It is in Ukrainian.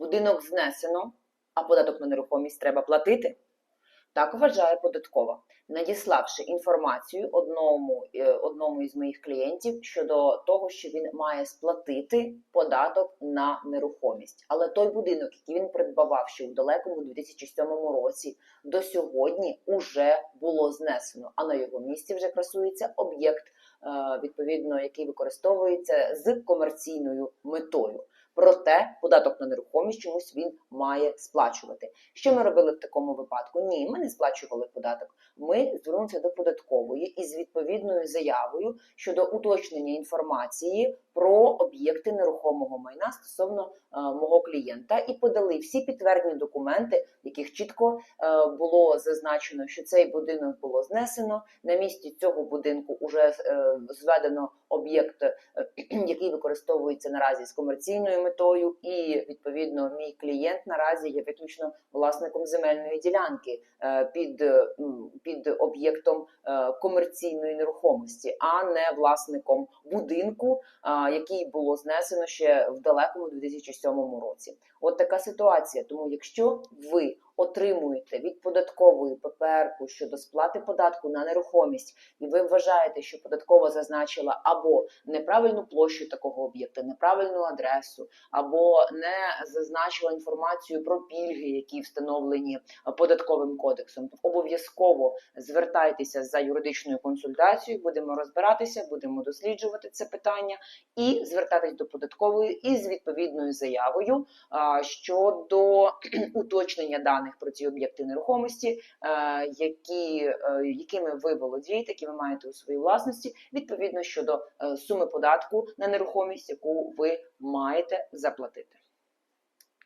будинок знесено, а податок на нерухомість треба платити. Так вважає податкова, надіславши інформацію одному, е, одному із моїх клієнтів щодо того, що він має сплатити податок на нерухомість. Але той будинок, який він придбавав ще у далекому 2007 році, до сьогодні уже було знесено, а на його місці вже красується об'єкт, е, відповідно, який використовується з комерційною метою. Проте податок на нерухомість чомусь він має сплачувати. Що ми робили в такому випадку? Ні, ми не сплачували податок. Ми звернулися до податкової із відповідною заявою щодо уточнення інформації про об'єкти нерухомого майна стосовно е, мого клієнта, і подали всі підтвердні документи, в яких чітко е, було зазначено, що цей будинок було знесено. На місці цього будинку вже е, зведено об'єкт, е, який використовується наразі з комерційною метою, і відповідно мій клієнт наразі є виключно власником земельної ділянки е, під, е, під об'єктом е, комерційної нерухомості, а не власником будинку, який було знесено ще в далекому 2007 році. От така ситуація. Тому, якщо ви отримуєте від податкової ППР щодо сплати податку на нерухомість, і ви вважаєте, що податкова зазначила або неправильну площу такого об'єкта, неправильну адресу, або не зазначила інформацію про пільги, які встановлені податковим кодексом, то обов'язково звертайтеся за юридичною консультацією. Будемо розбиратися, будемо досліджувати це питання і звертатись до податкової із відповідною заявою щодо уточнення даних про ці об'єкти нерухомості, е, які, е, якими ви володієте, які ви маєте у своїй власності, відповідно щодо е, суми податку на нерухомість, яку ви маєте заплатити.